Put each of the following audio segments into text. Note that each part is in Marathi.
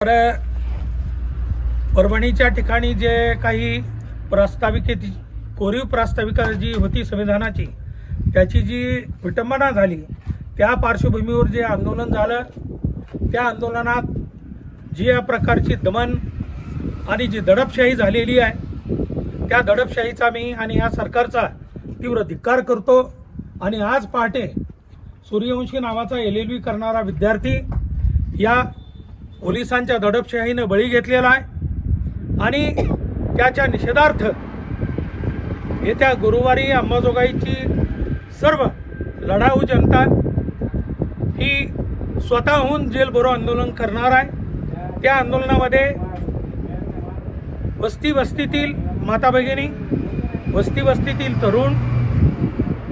तर परभणीच्या ठिकाणी जे काही प्रास्ताविकेची कोरीव प्रास्ताविका जी होती संविधानाची त्याची जी विटंबना झाली त्या पार्श्वभूमीवर जे आंदोलन झालं त्या आंदोलनात जी या प्रकारची दमन आणि जी दडपशाही झालेली आहे त्या दडपशाहीचा मी आणि या सरकारचा तीव्र धिक्कार करतो आणि आज पहाटे सूर्यवंशी नावाचा एल एल बी करणारा विद्यार्थी या पोलिसांच्या दडपशाहीनं बळी घेतलेला आहे. आणि त्याच्या निषेधार्थ येत्या गुरुवारी अंबाजोगाईची सर्व लढाऊ जनता ही स्वतःहून जेलभरो आंदोलन करणार आहे. त्या आंदोलनामध्ये वस्ती वस्तीतील माता भगिनी वस्ती वस्तीतील तरुण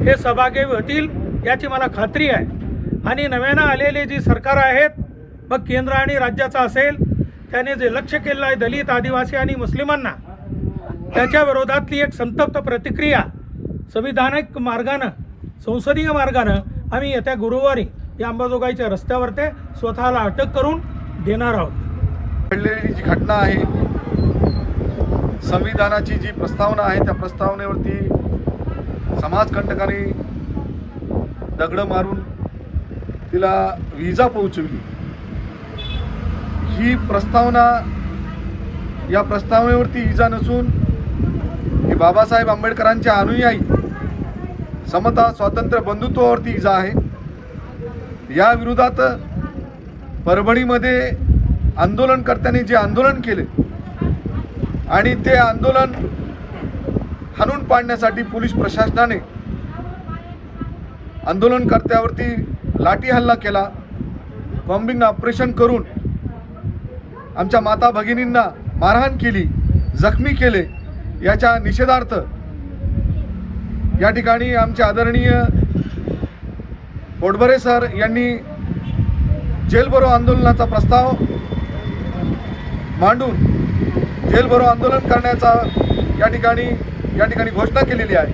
हे सहभागी होतील याची मला खात्री आहे. आणि नव्यानं आलेले जी सरकार आहेत मग केंद्र आणि राज्याचं असेल त्याने जे लक्ष केलं आहे दलित आदिवासी आणि मुस्लिमांना त्याच्या विरोधातली एक संतप्त प्रतिक्रिया संविधानिक मार्गानं संसदीय मार्गानं आम्ही येत्या गुरुवारी या अंबाजोगाईच्या रस्त्यावर ते स्वतःला अटक करून देणार आहोत. घडलेली जी घटना आहे संविधानाची जी प्रस्तावना आहे त्या प्रस्तावनेवरती समाजकंटकांनी दगडं मारून तिला विजा पोहोचवली. ही प्रस्तावना या प्रस्तावनेवरती इजा नसून ही बाबासाहेब आंबेडकरांच्या अनुयायी समता स्वातंत्र्य बंधुत्वावरती इजा आहे. या विरोधात परभणीमध्ये आंदोलनकर्त्यांनी जे आंदोलन केले आणि ते आंदोलन हाणून पाडण्यासाठी पोलीस प्रशासनाने आंदोलनकर्त्यावरती लाठी हल्ला केला बॉम्बिंग ऑपरेशन करून आमच्या माता भगिनींना मारहाण केली जखमी केले. याच्या निषेधार्थ या ठिकाणी आमचे आदरणीय पोटभरे सर यांनी जेलभरो आंदोलनाचा प्रस्ताव मांडून जेलभरो आंदोलन करण्याचा या ठिकाणी या ठिकाणी घोषणा केलेली आहे.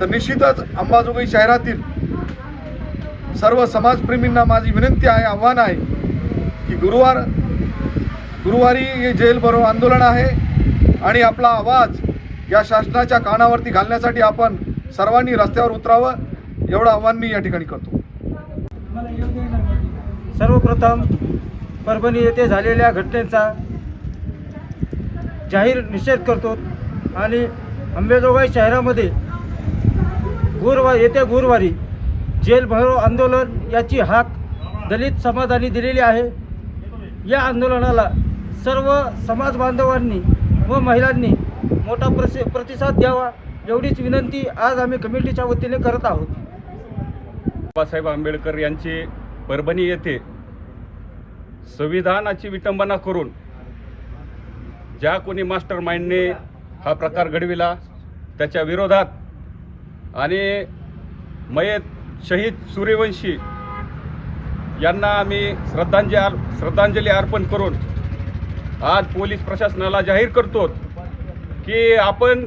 तर निश्चितच अंबाजोगाई शहरातील सर्व समाजप्रेमींना माझी विनंती आहे आव्हान आहे की गुरुवार गुरुवारी हे जेल भरो आंदोलन आहे आणि आपला आवाज या शासनाच्या कानावरती घालण्यासाठी आपण सर्वांनी रस्त्यावर उतरावं एवढं आव्हान मी या ठिकाणी करतो. सर्वप्रथम परभणी येथे झालेल्या घटनेचा जाहीर निषेध करतो आणि अंबेजोगाई शहरामध्ये गुरुवार येत्या गुरुवारी जेल भरो आंदोलन याची हाक दलित समाजाने दिलेली आहे. या आंदोलनाला सर्व समाज बांधवांनी व महिलांनी मोठा प्रसि प्रतिसाद द्यावा एवढीच विनंती आज आम्ही कमिटीच्या वतीने करत आहोत. बाबासाहेब आंबेडकर यांची परभणी येथे संविधानाची विटंबना करून ज्या कोणी मास्टर माइंडने हा प्रकार घडविला त्याच्या विरोधात आणि मयत शहीद सूर्यवंशी यांना आम्ही श्रद्धांजली श्रद्धांजली अर्पण करून आज पोलीस प्रशासनाला जाहीर करतो की आपण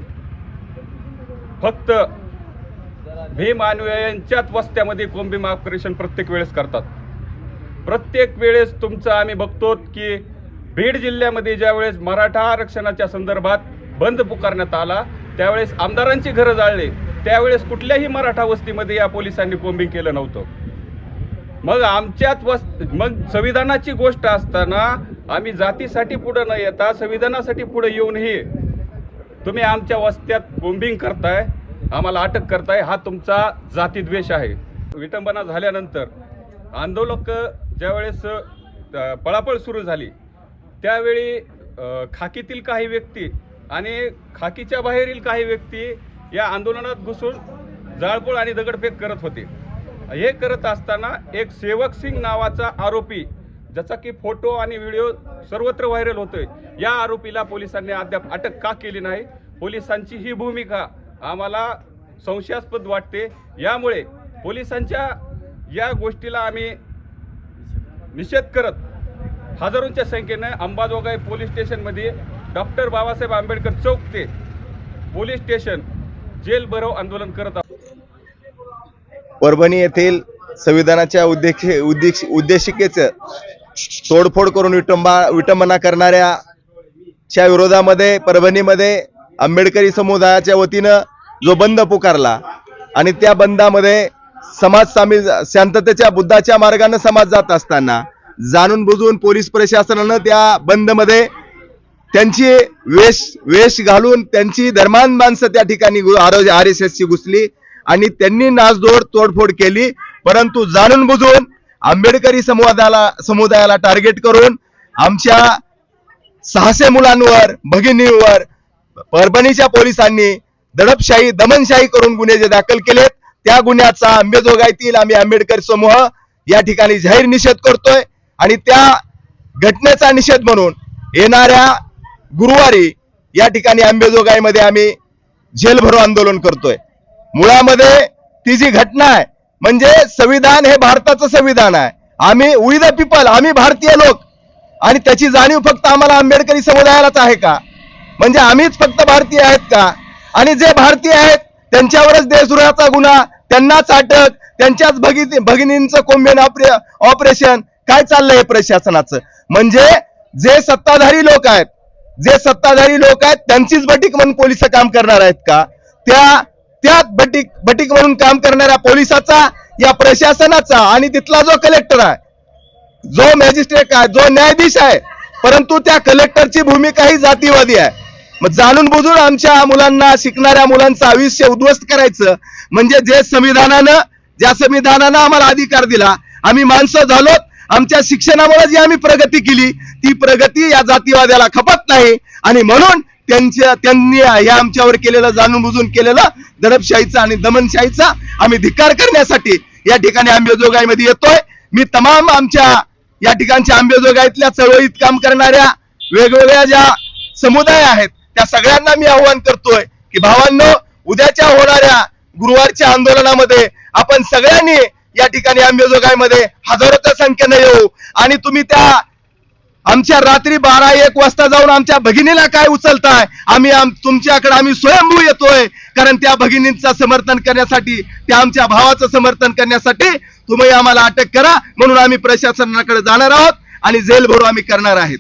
फक्त भीम अनुयायांच्याच वस्त्यामध्ये कोंबीम ऑपरेशन प्रत्येक वेळेस करतात. प्रत्येक वेळेस तुमचं आम्ही बघतो की बीड जिल्ह्यामध्ये ज्यावेळेस मराठा आरक्षणाच्या संदर्भात बंद पुकारण्यात आला त्यावेळेस आमदारांची घरं जाळले त्यावेळेस कुठल्याही मराठा वस्तीमध्ये या पोलिसांनी कोंबिंग केलं नव्हतं. मग आमच्यात वस् मग संविधानाची गोष्ट असताना आम्ही जातीसाठी पुढं न येता संविधानासाठी पुढं येऊनही तुम्ही आमच्या वस्त्यात बोंबिंग करताय आम्हाला अटक करताय हा तुमचा जातीद्वेष आहे. विटंबना झाल्यानंतर आंदोलक ज्यावेळेस पळापळ सुरू झाली त्यावेळी खाकीतील काही व्यक्ती आणि खाकीच्या बाहेरील काही व्यक्ती या आंदोलनात घुसून जाळपोळ आणि दगडफेक करत होते. हे करत असताना एक सेवक सिंग नावाचा आरोपी ज्याचा की फोटो आणि व्हिडिओ सर्वत्र व्हायरल होतोय. या आरोपीला पोलिसांनी अद्याप अटक का केली नाही? पोलिसांची ही भूमिका आम्हाला संशयास्पद वाटते. यामुळे पोलिसांच्या या गोष्टीला आम्ही निषेध करत हजारोंच्या संख्येनं अंबाजोगाई पोलीस स्टेशनमध्ये डॉक्टर बाबासाहेब आंबेडकर चौक ते पोलीस स्टेशन जेल भरव आंदोलन करत आहोत. परभणी येथील संविधानाच्या उद्देश उद्देश उद्देशिकेचं तोडफोड करून विटंबा विटंबना करणाऱ्या च्या विरोधामध्ये परभणीमध्ये आंबेडकरी समुदायाच्या वतीनं जो बंद पुकारला आणि त्या बंदामध्ये समाज सामील शांततेच्या बुद्धाच्या मार्गाने समाज जात असताना जाणून बुजून पोलीस प्रशासनानं त्या बंदमध्ये त्यांची वेश वेश घालून त्यांची धर्मान माणसं त्या ठिकाणी आर एस एसची घुसली आणि त्यांनी नासधोड तोडफोड केली परंतु जाणून बुजून आंबेडकरी समुदायाला समुदायाला टार्गेट करून आमच्या सहाशे मुलांवर भगिनींवर परभणीच्या पोलिसांनी दडपशाही दमनशाही करून गुन्हे जे दाखल केलेत त्या गुन्ह्याचा अंबेजोगाईतील आम्ही आंबेडकर समूह या ठिकाणी जाहीर निषेध करतोय आणि त्या घटनेचा निषेध म्हणून येणाऱ्या गुरुवारी या ठिकाणी अंबेजोगाईमध्ये आम्ही जेलभरो आंदोलन करतोय. मुळामध्ये ती जी घटना आहे म्हणजे संविधान हे भारताचं संविधान आहे. आम्ही वी द पीपल आम्ही भारतीय लोक. आणि त्याची जाणीव फक्त आम्हाला आंबेडकरी समुदायालाच आहे का? म्हणजे आम्हीच फक्त भारतीय आहेत का? आणि जे भारतीय आहेत त्यांच्यावरच देशद्रोहाचा गुन्हा त्यांनाच अटक त्यांच्याच भगिनी भगिनींचं कोंबेन ऑपरेशन काय चाललंय हे प्रशासनाचं? म्हणजे जे सत्ताधारी लोक आहेत जे सत्ताधारी लोक आहेत त्यांचीच बटीक म्हणून पोलीस काम करणार आहेत का? त्या त्या बटीक बटीक म्हणून काम करणाऱ्या पोलिसाचा या प्रशासनाचा आणि तिथला जो कलेक्टर आहे जो मॅजिस्ट्रेट आहे जो न्यायाधीश आहे परंतु त्या कलेक्टरची भूमिका ही जातीवादी आहे. मग जाणून बुजून आमच्या मुलांना शिकणाऱ्या मुलांचं आयुष्य उद्ध्वस्त करायचं म्हणजे जे संविधानानं ज्या संविधानानं आम्हाला अधिकार दिला आम्ही माणसं झालोत आमच्या शिक्षणामुळे जी आम्ही प्रगती केली ती प्रगती या जातीवाद्याला खपत नाही. आणि म्हणून त्यांच्या त्यांनी या आमच्यावर केलेलं जाणून बुजून केलेलं दडपशाहीचा आणि दमनशाहीचा आम्ही धिक्कार करण्यासाठी या ठिकाणी आंबेजोगाईमध्ये येतोय. मी तमाम आमच्या या ठिकाणच्या आंबेजोगाईतल्या चळवळीत काम करणाऱ्या वेगवेगळ्या ज्या समुदाय आहेत त्या सगळ्यांना मी आव्हान करतोय की भावांनो उद्याच्या होणाऱ्या गुरुवारच्या आंदोलनामध्ये आपण सगळ्यांनी या ठिकाणी आंबेजोगाईमध्ये हजारोच्या संख्येने येऊ आणि तुम्ही त्या आमच्या रात्री बारा एक वाजता जाऊन आमच्या भगिनीला काय उचलताय? आम्ही तुमच्याकडे आम्ही स्वयंभू येतोय. कारण त्या भगिनींचं समर्थन करण्यासाठी त्या आमच्या भावाचं समर्थन करण्यासाठी तुम्ही आम्हाला अटक करा. म्हणून आम्ही प्रशासनाकडे जाणार आहोत आणि जेल भरू आम्ही करणार आहेत.